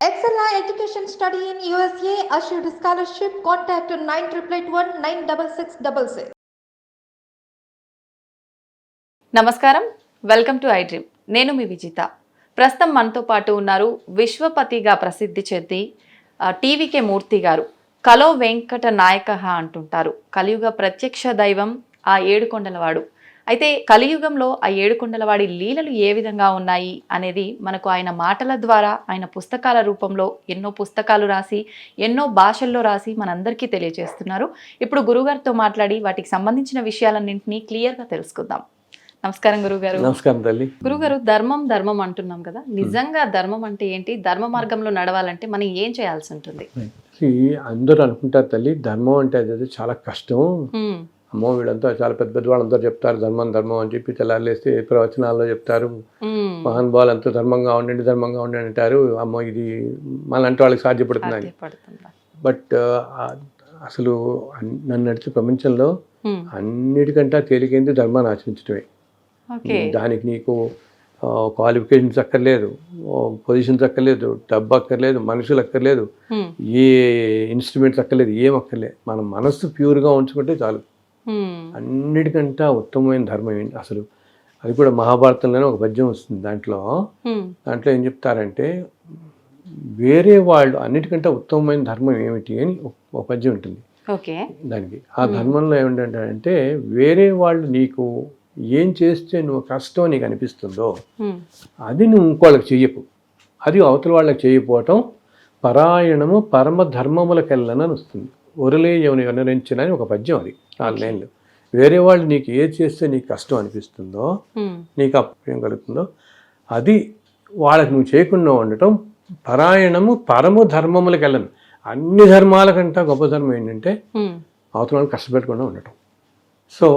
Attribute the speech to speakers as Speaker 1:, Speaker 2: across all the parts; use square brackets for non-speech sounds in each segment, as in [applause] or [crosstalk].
Speaker 1: Excella Education Study in USA assured scholarship. Contact 9881 96666.
Speaker 2: నమస్కారం welcome to iDream నేను మీ విజిత ప్రస్తుతం మనతో పాటు ఉన్నారు విశ్వపతిగా ప్రసిద్ధి చెంది టీవీకే మూర్తి గారు కలో వెంకట నాయక అంటుంటారు కలియుగ ప్రత్యక్ష దైవం ఆ ఏడుకొండలవాడు అయితే కలియుగంలో ఆ ఏడుకొండలవాడి లీలలు ఏ విధంగా ఉన్నాయి అనేది మనకు ఆయన మాటల ద్వారా ఆయన పుస్తకాల రూపంలో ఎన్నో పుస్తకాలు రాసి ఎన్నో భాషల్లో రాసి మనందరికీ తెలియజేస్తున్నారు. ఇప్పుడు గురుగారితో మాట్లాడి వాటికి సంబంధించిన విషయాలన్నింటినీ క్లియర్గా తెలుసుకుందాం. నమస్కారం గురుగారు
Speaker 3: నమస్కారం తల్లి.
Speaker 2: గురుగారు ధర్మం ధర్మం అంటున్నాం కదా? నిజంగా ధర్మం అంటే ఏంటి? ధర్మ మార్గంలో నడవాలంటే మనం ఏం చేయాల్సి ఉంటుంది?
Speaker 3: అందరూ అనుకుంటారు తల్లి ధర్మం అంటే అది చాలా కష్టం. అమ్మో వీళ్ళంతా చాలా పెద్ద పెద్ద వాళ్ళందరూ చెప్తారు ధర్మం ధర్మం అని చెప్పి తెల్లారులేస్తే ప్రవచనాల్లో చెప్తారు. మహానుభావులు ఎంతో ధర్మంగా ఉండండి ధర్మంగా ఉండండి అంటారు. అమ్మో ఇది మనంటే వాళ్ళకి సాధ్యపడుతున్నాయి
Speaker 2: సాధ్యపడుతుందా?
Speaker 3: బట్ అసలు నన్ను నడిచే ప్రపంచంలో అన్నిటికంటే తేలికైంది ధర్మాన్ని ఆచరించడమే దానికి నీకు క్వాలిఫికేషన్స్ అక్కర్లేదు పొజిషన్స్ అక్కర్లేదు డబ్బు అక్కర్లేదు మనుషులు అక్కర్లేదు ఏ ఇన్స్ట్రుమెంట్స్ అక్కర్లేదు ఏం అక్కర్లేదు. మన మనస్సు ప్యూర్గా ఉంచుకుంటే చాలు. అన్నిటికంటే ఉత్తమమైన ధర్మం ఏంటి? అసలు అది కూడా మహాభారతంలోనే ఒక పద్యం వస్తుంది దాంట్లో.
Speaker 2: హ్మ్,
Speaker 3: దాంట్లో ఏం చెప్తారంటే వేరే వాళ్ళు అన్నిటికంటే ఉత్తమమైన ధర్మం ఏమిటి అని ఒక- పద్యం ఉంటుంది. దానికి. ఆ ధర్మంలో ఏమిటంటే వేరే వాళ్ళు నీకు ఏం చేస్తే నువ్వు కష్టం నీకు అనిపిస్తుందో అది నువ్వు ఇంకోళ్ళకి చెయ్యకు. అది అవతల వాళ్ళకి చేయకపోవటం పరాయణము పరమ ధర్మములకెళ్ళని అని వస్తుంది. ఒరలే ఎవని వినరించిన ఒక పద్యం అది. నాలుగు లైన్లు వేరే వాళ్ళు నీకు ఏది చేస్తే నీకు కష్టం అనిపిస్తుందో నీకు అప్రయం కలుగుతుందో అది వాళ్ళకి నువ్వు చేయకుండా ఉండటం పరాయణము పరమ ధర్మములకెళ్ళను అన్ని ధర్మాల కంటే గొప్ప ధర్మం ఏంటంటే అవతల వాళ్ళని కష్టపెట్టకుండా ఉండటం. సో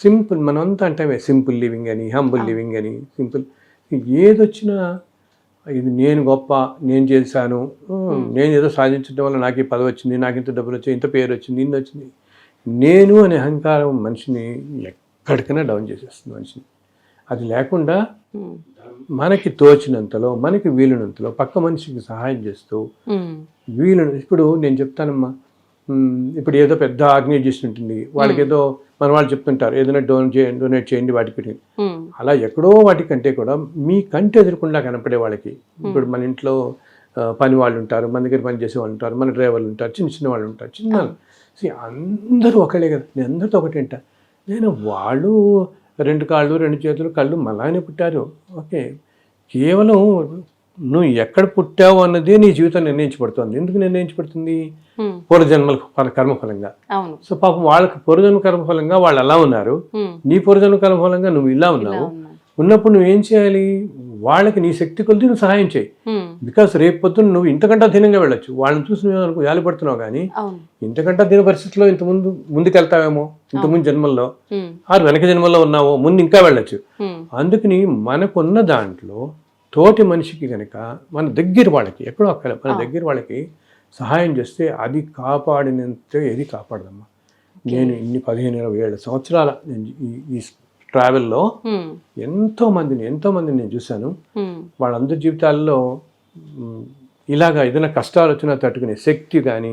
Speaker 3: సింపుల్ మనంతా అంటే సింపుల్ లివింగ్ అని హంబుల్ లివింగ్ అని సింపుల్. ఏదొచ్చినా ఇది నేను గొప్ప నేను చేశాను నేను ఏదో సాధించడం వల్ల నాకు ఈ పదవి వచ్చింది నాకు ఇంత డబ్బులు వచ్చాయి ఇంత పేరు వచ్చింది ఇన్ని వచ్చింది నేను అనే అహంకారం మనిషిని ఎక్కడికైనా డౌన్ చేసేస్తుంది మనిషిని. అది లేకుండా
Speaker 2: హ్మ్,
Speaker 3: మనకి తోచినంతలో మనకి వీలునంతలో పక్క మనిషికి సహాయం చేస్తూ
Speaker 2: హ్మ్,
Speaker 3: వీళ్ళు ఇప్పుడు నేను చెప్తానమ్మా. మ్, ఇప్పుడు ఏదో పెద్ద ఆర్గనైజేషన్ ఉంటుంది. వాళ్ళకి ఏదో మన వాళ్ళు చెప్తుంటారు ఏదైనా డొనేట్ చేయండి డొనేట్ చేయండి వాటికి. అలా ఎక్కడో వాటికంటే కూడా మీ కంటి ఎదురకుండా కనపడే వాళ్ళకి. ఇప్పుడు మన ఇంట్లో పని వాళ్ళు ఉంటారు మన దగ్గర పని చేసే వాళ్ళు ఉంటారు మన డ్రైవర్లు ఉంటారు చిన్న చిన్న వాళ్ళు ఉంటారు చిన్న అందరూ ఒకళ్ళే కదా. నేను అందరితో ఒకటి అంట నేను వాళ్ళు రెండు కాళ్ళు రెండు చేతులు కళ్ళు మలానే పుట్టారు. ఓకే. కేవలం నువ్వు ఎక్కడ పుట్టావు అన్నదే నీ జీవితం నిర్ణయించబడుతుంది. ఎందుకు నిర్ణయించబడుతుంది? పూర్వజన్మల ఫల- కర్మఫలంగా. సో పాపం వాళ్ళకి పూర్వజన్మ కర్మఫలంగా వాళ్ళు అలా ఉన్నారు. నీ పూర్వజన్మ కర్మఫలంగా నువ్వు ఇలా ఉన్నావు. ఉన్నప్పుడు నువ్వేం చేయాలి? వాళ్ళకి నీ శక్తి కొద్ది నువ్వు సహాయం చేయి. బికాస్ రేపు పొద్దున్న నువ్వు ఇంతకంటే అధీనంగా వెళ్ళొచ్చు. వాళ్ళని చూసి నువ్వు అనుకో యాలిపడుతున్నావు కానీ
Speaker 2: అవును.
Speaker 3: ఇంతకంటే అధీన పరిస్థితిలో ఇంత ముందు ముందుకెళ్తావేమో? ఇంతకుముందు జన్మల్లో
Speaker 2: హ్మ్,
Speaker 3: ఆరు వెనక జన్మల్లో ఉన్నావో? ముందు ఇంకా వెళ్ళొచ్చు. అందుకని మనకున్న దాంట్లో తోటి మనిషికి కనుక మన దగ్గర వాళ్ళకి ఎక్కడో అక్కడ మన దగ్గర వాళ్ళకి సహాయం చేస్తే అది కాపాడినంత ఏది కాపాడదమ్మా. నేను ఇన్ని పదిహేను ఇరవై ఏడు సంవత్సరాల నేను ఈ ట్రావెల్లో ఎంతో మందిని ఎంతో మందిని నేను చూశాను. వాళ్ళందరి జీవితాల్లో ఇలాగా ఏదైనా కష్టాలు వచ్చినా తట్టుకునే శక్తి కానీ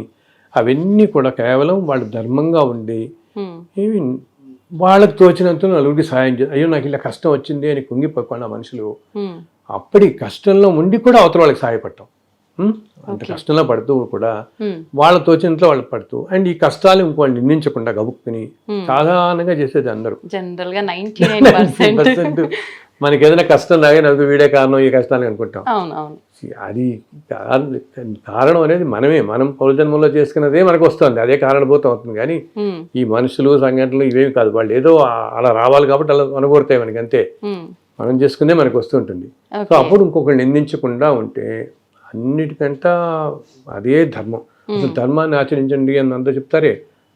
Speaker 3: అవన్నీ కూడా కేవలం వాళ్ళు ధర్మంగా ఉండి ఏమి వాళ్ళకి తోచినంత నలుగురికి సహాయం చే అయ్యో నాకు ఇలా కష్టం వచ్చింది అని కుంగిపోకుండా మనుషులు అప్పటి కష్టంలో ఉండి కూడా అవతల వాళ్ళకి సహాయపడటం? అంత కష్టంలో పడుతూ కూడా వాళ్ళ తోచినంతలో వాళ్ళు పడుతూ అండ్ ఈ కష్టాలు ఇంకోళ్ళు నిందించకుండా గబుక్కుని. సాధారణంగా చేసేది అందరూ.
Speaker 2: జనరల్గా పర్సెంట్
Speaker 3: మనకి ఏదైనా కష్టం లాగే నాకు వీడే కారణం ఈ కష్టాలు అనుకుంటాం.
Speaker 2: అవును అవును
Speaker 3: అది కారణం- కారణం అనేది మనమే మనం పౌరజన్మంలో చేసుకున్నదే మనకు వస్తుంది అదే కారణభూతం అవుతుంది. కానీ ఈ మనుషులు సంఘటనలు ఇవేమి కాదు వాళ్ళు ఏదో అలా రావాలి కాబట్టి అలా అనుకోరుతాయి మనకి అంతే. మనం చేసుకుందే మనకు వస్తుంటుంది సో అప్పుడు ఇంకొకళ్ళు నిందించకుండా ఉంటే అన్నిటికంటా అదే ధర్మం. అసలు ధర్మాన్ని ఆచరించండి అని అందరూ చెప్తారే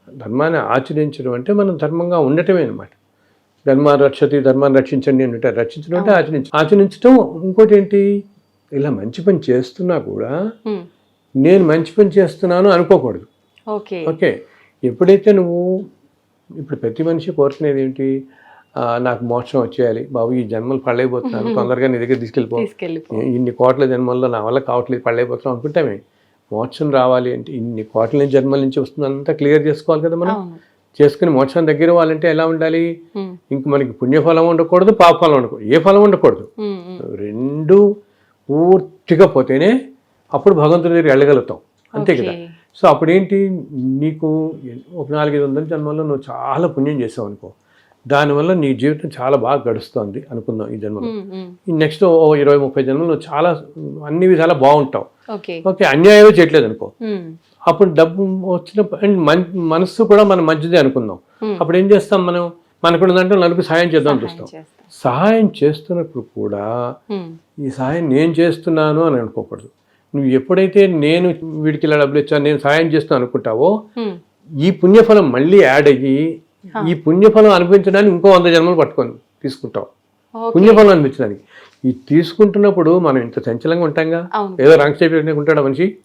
Speaker 3: ధర్మాన్ని ఆచరించడం అంటే మనం ధర్మంగా ఉండటమే అనమాట ధర్మాన్ని రక్షతి ధర్మాన్ని రక్షించండి అని రక్షించడం అంటే ఆచరించ ఆచరించడం ఇంకోటి ఏంటి ఇలా మంచి పని చేస్తున్నా కూడా నేను మంచి పని చేస్తున్నాను అనుకోకూడదు.
Speaker 2: ఓకే.
Speaker 3: ఎప్పుడైతే నువ్వు ఇప్పుడు ప్రతి మనిషి కోరుకునేది ఏంటి నాకు మోక్షం వచ్చేయాలి. బాబు ఈ జన్మలు పడలేకపోతున్నాను. [laughs] తొందరగా నీ దగ్గర తీసుకెళ్ళిపో. ఇన్ని కోట్ల జన్మల్లో నా వల్ల కావట్లేదు పడలేకపోతున్నాం అనుకుంటామే మోక్షం రావాలి అంటే ఇన్ని కోట్ల జన్మల నుంచి వస్తుందంతా క్లియర్ చేసుకోవాలి కదా మనం? చేసుకుని మోక్షం దగ్గర వాళ్ళంటే ఎలా ఉండాలి? ఇంక మనకి పుణ్యఫలం ఉండకూడదు పాపఫలం ఉండకూడదు. ఏ ఫలం ఉండకూడదు. రెండు పూర్తిగా పోతేనే అప్పుడు భగవంతుడి దగ్గరికి వెళ్ళగలుగుతాం. అంతే కదా. సో అప్పుడేంటి? నీకు ఒక నాలుగైదు వందల జన్మల్లో నువ్వు చాలా పుణ్యం చేసావు అనుకో. దానివల్ల నీ జీవితం చాలా బాగా గడుస్తుంది అనుకుందాం ఈ జన్మలో. నెక్స్ట్ ఓ ఇరవై ముప్పై జన్మలు నువ్వు చాలా అన్ని విధాలా బాగుంటావు
Speaker 2: ఓకే.
Speaker 3: అన్యాయమే చేయట్లేదు అనుకో అప్పుడు డబ్బు వచ్చిన అండ్ మన్ మనస్సు కూడా మన మంచిదే అనుకుందాం. అప్పుడు ఏం చేస్తాం మనం? మనకు ఉన్నదంటే నలుగురు సహాయం చేద్దాం చూస్తాం. సహాయం చేస్తున్నప్పుడు కూడా ఈ సహాయం నేను చేస్తున్నాను అని అనుకోకూడదు. నువ్వు ఎప్పుడైతే నేను వీడికి ఇలా డబ్బులు ఇచ్చాను నేను సహాయం చేస్తాను అనుకుంటావో. ఈ పుణ్యఫలం మళ్ళీ యాడ్ అయ్యి ఈ పుణ్యఫలం అనిపించడానికి ఇంకో వంద జన్మలు పట్టుకొని తీసుకుంటావు
Speaker 2: ఓకే.
Speaker 3: పుణ్యఫలం అనిపించడానికి. ఈ తీసుకుంటున్నప్పుడు మనం ఇంత చంచలంగా ఉంటాంగా? ఏదో రంగు చేపి ఉంటాడు మనిషి?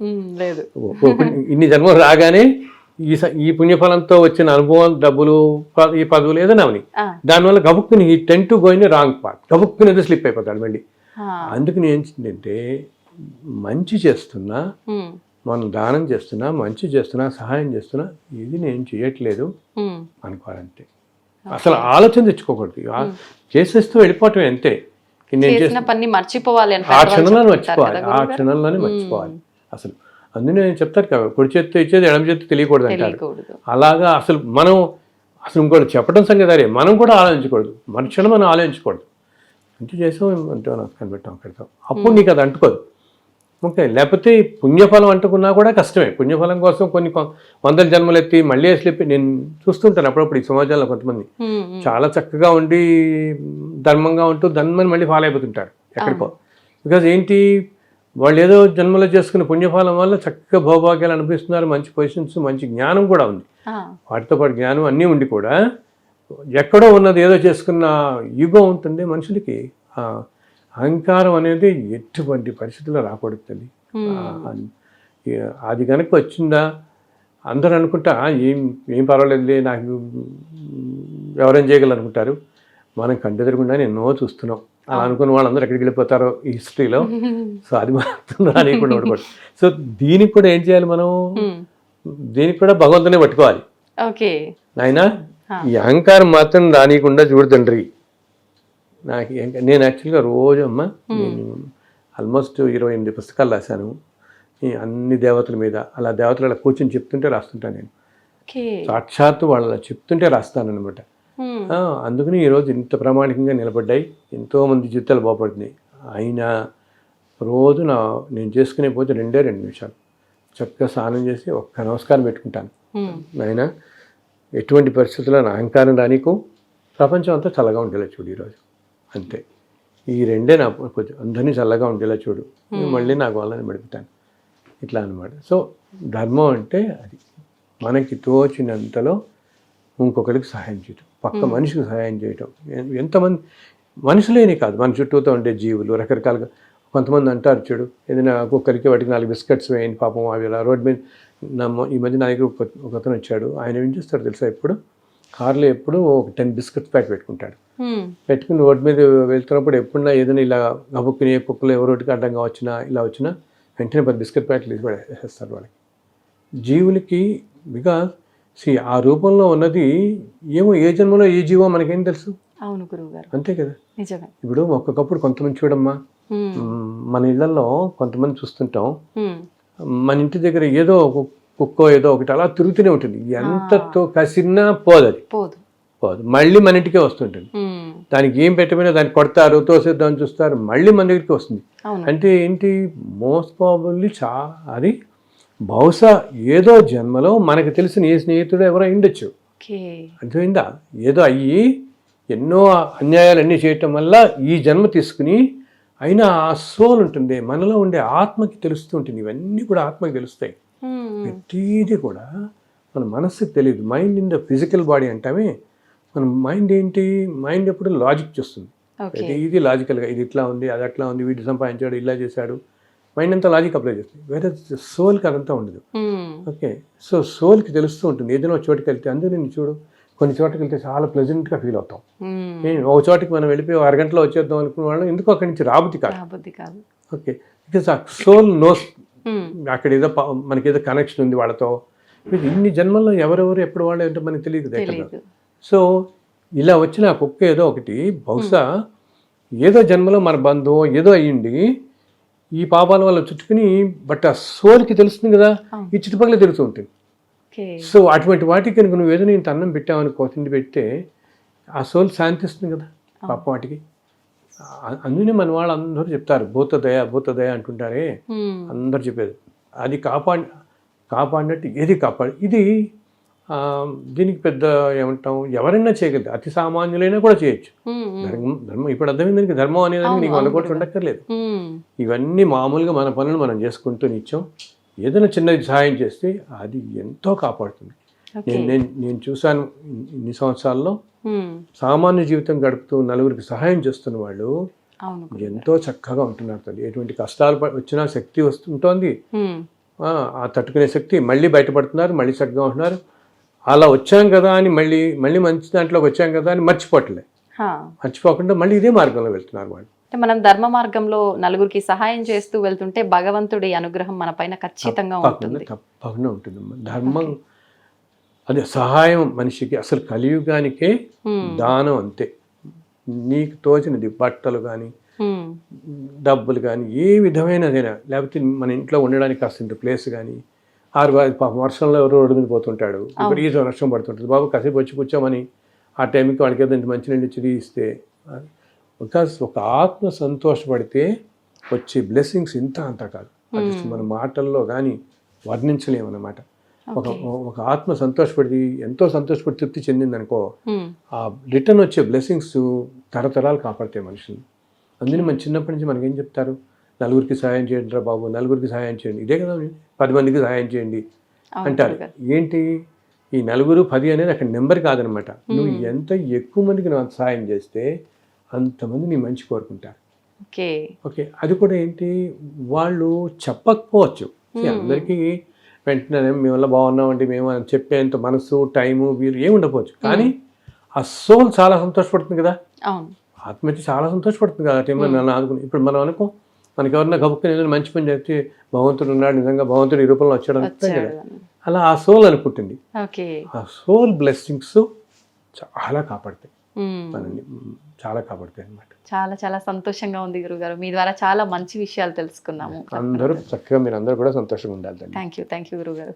Speaker 3: ఇన్ని జన్మలు రాగానే ఈ స- ఈ పుణ్యఫలంతో వచ్చిన అనుభవం డబ్బులు ప- ఈ పదవులు ఏదైనా అవని. దానివల్ల గబుక్కుని ఈ tend to going wrong part. గబుక్కుని ఏదో స్లిప్ అయిపోతాడు మళ్ళీ. అందుకని ఏంటంటే మంచి చేస్తున్నా మనం దానం చేస్తున్నా మంచి చేస్తున్నా సహాయం చేస్తున్నా ఇది నేను చేయట్లేదు
Speaker 2: ఉమ్.
Speaker 3: అనుకోవాలంటే. అసలు ఆలోచన తెచ్చుకోకూడదు. చేసేస్తూ వెళ్ళిపోవటం అంతే. నేను
Speaker 2: చేసిన పని మర్చిపోవాలి
Speaker 3: ఆ క్షణంలోనే
Speaker 2: చెప్తుంటారు
Speaker 3: మర్చిపోవాలి. ఆ? క్షణంలోనే మర్చిపోవాలి. అసలు అందులో నేను చెప్తారు కదా కుడి చేత్తో ఇచ్చేది ఎడమ చేత్తో తెలియకూడదు అంటారు. అలాగా అసలు మనం అసలు ఇంకోటి చెప్పడం సంగతి మనం కూడా ఆలోచించకూడదు. మనుషులు మనం ఆలోచించకూడదు. మంచి చేసాం అంటే నమస్కారం పెట్టాం పెడతాం అప్పుడు నీకు అది అంటుకోదు. ఓకే లేకపోతే పుణ్యఫలం అంటుకున్నా కూడా కష్టమే. పుణ్యఫలం కోసం కొన్ని వందల జన్మలు ఎత్తి మళ్ళీ స్లిప్ నేను చూస్తుంటాను అప్పుడప్పుడు ఈ సమాజంలో కొంతమంది. చాలా చక్కగా ఉండి ధర్మంగా ఉంటూ ధర్మని మళ్ళీ ఫాలో అయిపోతుంటారు ఎక్కడికో బికాజ్ ఏంటి? వాళ్ళు ఏదో జన్మలో చేసుకున్న పుణ్యఫలం వల్ల చక్కగా భౌభాగ్యాలు అనిపిస్తున్నారు మంచి పొజిషన్స్ మంచి జ్ఞానం కూడా ఉంది. వాటితో పాటు జ్ఞానం అన్నీ ఉండి కూడా ఎక్కడో ఉన్నది ఏదో చేసుకున్న యుగో ఉంటుంది మనుషులకి. అహంకారం అనేది ఎటువంటి పరిస్థితుల్లో రాకూడదు
Speaker 2: ఉమ్.
Speaker 3: అది కనుక వచ్చిందా అందరూ అనుకుంటా "ఆ, ఏం ఏం పర్వాలేదులే నాకు ఎవరేం చేయగలరు అనుకుంటారు మనం కంటెదరకుండా ఎన్నో చూస్తున్నాం. అలా అనుకున్న వాళ్ళందరూ ఎక్కడికి వెళ్ళిపోతారో ఈ హిస్టరీలో. [laughs] సో అది మాత్రం రానియకుండా ఉండకూడదు. సో దీనికి కూడా ఏం చేయాలి మనం. దీనికి కూడా భగవంతునే పట్టుకోవాలి.
Speaker 2: ఓకే.
Speaker 3: నాయనా. ఈ అహంకారం మాత్రం రానియకుండా చూడు తండ్రి. నాకు ఏం- నేను యాక్చువల్గా రోజు అమ్మ నేను ఆల్మోస్ట్ ఇరవై ఎనిమిది పుస్తకాలు రాశాను. ఈ అన్ని దేవతల మీద అలా దేవతలు అలా కూర్చొని చెప్తుంటే రాస్తుంటాను నేను. సాక్షాత్తు వాళ్ళు చెప్తుంటే రాస్తాను అనమాట. అందుకని ఈరోజు ఇంత ప్రామాణికంగా నిలబడ్డాయి ఎంతోమంది జీవితాలు బాగుపడుతున్నాయి. అయినా రోజు నా నేను చేసుకునే పోతే రెండే రెండు నిమిషాలు. చక్కగా స్నానం చేసి ఒక్క నమస్కారం పెట్టుకుంటాను. నాయన ఎటువంటి పరిస్థితుల్లో నా అహంకారం రానికు ప్రపంచం అంతా చల్లగా ఉండేలా చూడు ఈరోజు అంతే. ఈ రెండే నా కొంచెం అందరినీ చల్లగా ఉండేలా చూడు. నేను మళ్ళీ నాకు వాళ్ళని పెడుపుతాను ఇట్లా అనమాట సో ధర్మం అంటే అది. మనకి తోచినంతలో ఇంకొకరికి సహాయం చేయటం. పక్క మనిషికి సహాయం చేయటం. ఎంతమంది మనుషులేనే కాదు. మన చుట్టూతో ఉండే జీవులు రకరకాలుగా కొంతమంది అంటారు చూడు. ఏదైనా కుక్కరికి వాటికి నాలుగు బిస్కెట్స్ వేయండి పాపం అవి ఇలా రోడ్ మీద నా మొ- ఈ మధ్య నా దగ్గర ఒక ఒక అతను వచ్చాడు. ఆయన ఏం చేస్తాడు తెలుసా ఎప్పుడు కార్లో ఎప్పుడు ఒక టెన్ బిస్కెట్స్ ప్యాక్ పెట్టుకుంటాడు. పెట్టుకుని రోడ్డు మీద వెళ్తున్నప్పుడు ఎప్పుడన్నా ఏదైనా ఇలా గబుక్కుని కుక్కలు ఎవరు రోడ్డుకి అడ్డంగా వచ్చినా ఇలా వచ్చినా వెంటనే పది బిస్కెట్ ప్యాకెట్లు తీసి వేసేస్తారు వాళ్ళకి. జీవులకి బికాస్ సి ఆ రూపంలో ఉన్నది ఏమో ఏ జన్మలో ఏ జీవో మనకేం తెలుసు?
Speaker 2: అవును
Speaker 3: అంతే కదా?
Speaker 2: నిజమే.
Speaker 3: ఇప్పుడు ఒక్కొక్కప్పుడు కొంతమంది చూడమ్మా. మన ఇళ్ళలో కొంతమంది చూస్తుంటాం. మన ఇంటి దగ్గర ఏదో ఒక కుక్కో ఏదో ఒకటి అలా తిరుగుతూనే ఉంటుంది. ఎంతతో కసిరినా పోదు అది
Speaker 2: పోదు.
Speaker 3: పోదు. మళ్ళీ మన ఇంటికే వస్తుంటుంది. దానికి ఏం పెట్టమైనా దాన్ని కొడతారు తోసేద్దామని చూస్తారు మళ్ళీ మన దగ్గరికి వస్తుంది. అంటే ఏంటి? మోస్ట్ ప్రాబబ్లీ చా అది బహుశా ఏదో జన్మలో మనకు తెలిసిన ఏ స్నేహితుడు ఎవరో ఉండొచ్చు. అర్థమైందా? ఏదో అయ్యి ఎన్నో అన్యాయాలన్నీ చేయటం వల్ల ఈ జన్మ తీసుకుని అయినా ఆ సోల్ ఉంటుంది. మనలో ఉండే ఆత్మకి తెలుస్తూ ఉంటుంది. ఇవన్నీ కూడా ఆత్మకి తెలుస్తాయి. ప్రతిదీ కూడా మన మనస్సుకి తెలియదు. Mind in the physical body అంటామే. మన మైండ్ ఏంటి? మైండ్ ఎప్పుడు లాజిక్ చూస్తుంది. ఇది లాజికల్గా ఇది ఇట్లా ఉంది అది అట్లా ఉంది వీటి సంపాదించాడు ఇలా చేశాడు. మైండ్ అంతా లాజిక్ అప్లై చేస్తుంది. వేరే సోల్కి అదంతా ఉండదు. ఓకే సో సోల్కి తెలుస్తూ ఉంటుంది. ఏదైనా ఒక చోటుకి వెళ్తే అందుకు నేను చూడు. కొన్ని చోట్లకి వెళ్తే చాలా ప్లెజెంట్గా ఫీల్ అవుతాం. ఒక చోటికి మనం వెళ్ళిపోయి అరగంటలో వచ్చేద్దాం అనుకున్న వాళ్ళు ఎందుకు అక్కడి నుంచి రాబుద్ది కాదు. ఓకే బికాస్ ఆ సోల్ నోస్. అక్కడ ఏదో మనకి ఏదో కనెక్షన్ ఉంది వాళ్ళతో. ఇన్ని జన్మల్లో ఎవరెవరు ఎప్పుడు వాళ్ళు ఏంటో మనకి తెలియదు ఎక్కడ. సో ఇలా వచ్చిన కుక్క ఏదో ఒకటి బహుశా ఏదో జన్మలో మన బంధువు ఏదో అయ్యింది ఈ పాపాల వల్ల చుట్టుకుని బట్ ఆ సోల్కి తెలుస్తుంది కదా. ఈ చుట్టుపక్కల తెలుస్తూ ఉంటుంది. సో అటువంటి వాటికి కనుక నువ్వు ఏదో నేను అన్నం పెట్టావనుకో తిండి పెడితే ఆ సోల్ శాంతిస్తుంది కదా పాపం వాటికి. అందుకనే మన వాళ్ళు అందరూ చెప్తారు భూతదయ భూతదయ అంటుంటారే. అందరు చెప్పేది అది కాపాడి కాపాడినట్టు ఏది కాపాడు ఇది దీనికి పెద్ద ఏమంటాం ఎవరైనా చేయగలదు అతి సామాన్యులైనా కూడా చేయొచ్చు. ధర్మం ధర్మం ఇప్పుడు అర్థమైంది దానికి ధర్మం అనేదానికి నీకు కోట్లు ఉండక్కర్లేదు. ఇవన్నీ మామూలుగా మన పనులు మనం చేసుకుంటూ నిత్యం ఏదైనా చిన్నది సహాయం చేస్తే అది ఎంతో కాపాడుతుంది నేను నేను నేను చూశాను ఇన్ని- సంవత్సరాల్లో. సామాన్య జీవితం గడుపుతూ నలుగురికి సహాయం చేస్తున్న వాళ్ళు ఎంతో చక్కగా ఉంటున్నారు తల్లి. ఎటువంటి కష్టాలు వచ్చినా శక్తి వస్తుంటోంది. ఆ తట్టుకునే శక్తి మళ్ళీ బయటపడుతున్నారు మళ్ళీ చక్కగా ఉంటున్నారు. అలా వచ్చాం కదా అని మళ్ళీ మళ్ళీ మంచి దాంట్లోకి వచ్చాం కదా అని మర్చిపోవట్లే. మర్చిపోకుండా మళ్ళీ ఇదే మార్గంలో వెళ్తున్నారు వాళ్ళు.
Speaker 2: మనం ధర్మ మార్గంలో నలుగురికి సహాయం చేస్తూ వెళ్తుంటే భగవంతుడి అనుగ్రహం మన పైన ఖచ్చితంగా ఉంటుంది.
Speaker 3: తప్పకుండా ఉంటుందమ్మా. ధర్మం అదే సహాయం మనిషికి అసలు కలియుగానికే. దానం అంతే. నీకు తోచినది బట్టలు కానీ. డబ్బులు కానీ ఏ విధమైనదైనా లేకపోతే మన ఇంట్లో ఉండడానికి కాస్తంత ప్లేస్ కానీ ఆరు పాపం వర్షంలో ఎవరో రోడ్డు మీద పోతుంటాడు. విపరీత వర్షం పడుతుంటుంది. బాబు కాసేపు వచ్చి కూర్చోమని ఆ టైంకి వాళ్ళకి ఏదో ఇంత మంచినీళ్ళు ఇచ్చి ఇస్తే బికాస్ ఒక ఆత్మ సంతోషపడితే వచ్చే బ్లెస్సింగ్స్ ఇంత అంత కాదు. అది మన మాటల్లో కానీ వర్ణించలేమన్నమాట. ఒక ఒక ఆత్మ సంతోషపడి ఎంతో సంతోషపడి తృప్తి చెందిందనుకో
Speaker 2: ఉమ్.
Speaker 3: ఆ రిటర్న్ వచ్చే బ్లెస్సింగ్స్ తరతరాలు కాపాడతాయి మనుషులు అందుకని మన చిన్నప్పటి నుంచి మనకేం చెప్తారు? నలుగురికి సహాయం చేయండి రా బాబు నలుగురికి సహాయం చేయండి. ఇదే కదా పది మందికి సహాయం చేయండి అంటారు. ఏంటి? ఈ నలుగురు పది అనేది అక్కడ నెంబర్ కాదనమాట. నువ్వు ఎంత ఎక్కువ మందికి నువ్వు సహాయం చేస్తే అంతమంది నీ మంచి కోరుకుంటారు.
Speaker 2: ఓకే.
Speaker 3: ఓకే. అది కూడా ఏంటి? వాళ్ళు చెప్పకపోవచ్చు. అందరికీ వెంటనే మేము వల్ల బాగున్నామండి మేము అని చెప్పేంత మనసు టైము వీలు ఏమి ఉండకపోవచ్చు. కానీ ఆ సోల్ చాలా సంతోషపడుతుంది కదా.
Speaker 2: అవును.
Speaker 3: ఆత్మ అయితే చాలా సంతోషపడుతుంది కదా టైంలో నన్ను ఆదుకుని. ఇప్పుడు మనం అనుకో మనకి ఎవరన్నా గబుక్కుని ఏదైనా మంచి పని చేస్తే భగవంతుడు ఉన్నాడు నిజంగా భగవంతుడు ఈ రూపంలో వచ్చాడు అనుకుంటాం కదా. అలా ఆ సోల్ అనుకుంటుంది ఆ సోల్ బ్లెస్సింగ్స్ చాలా కాపాడతాయి. మనల్ని చాలా కాపాడతాయి అన్నమాట
Speaker 2: చాలా చాలా సంతోషంగా ఉంది గురుగారు. మీ ద్వారా చాలా మంచి విషయాలు తెలుసుకున్నాము.
Speaker 3: అందరూ చక్కగా మీరు అందరూ కూడా సంతోషంగా ఉండాలి.
Speaker 2: థ్యాంక్ యూ థ్యాంక్ యూ గురుగారు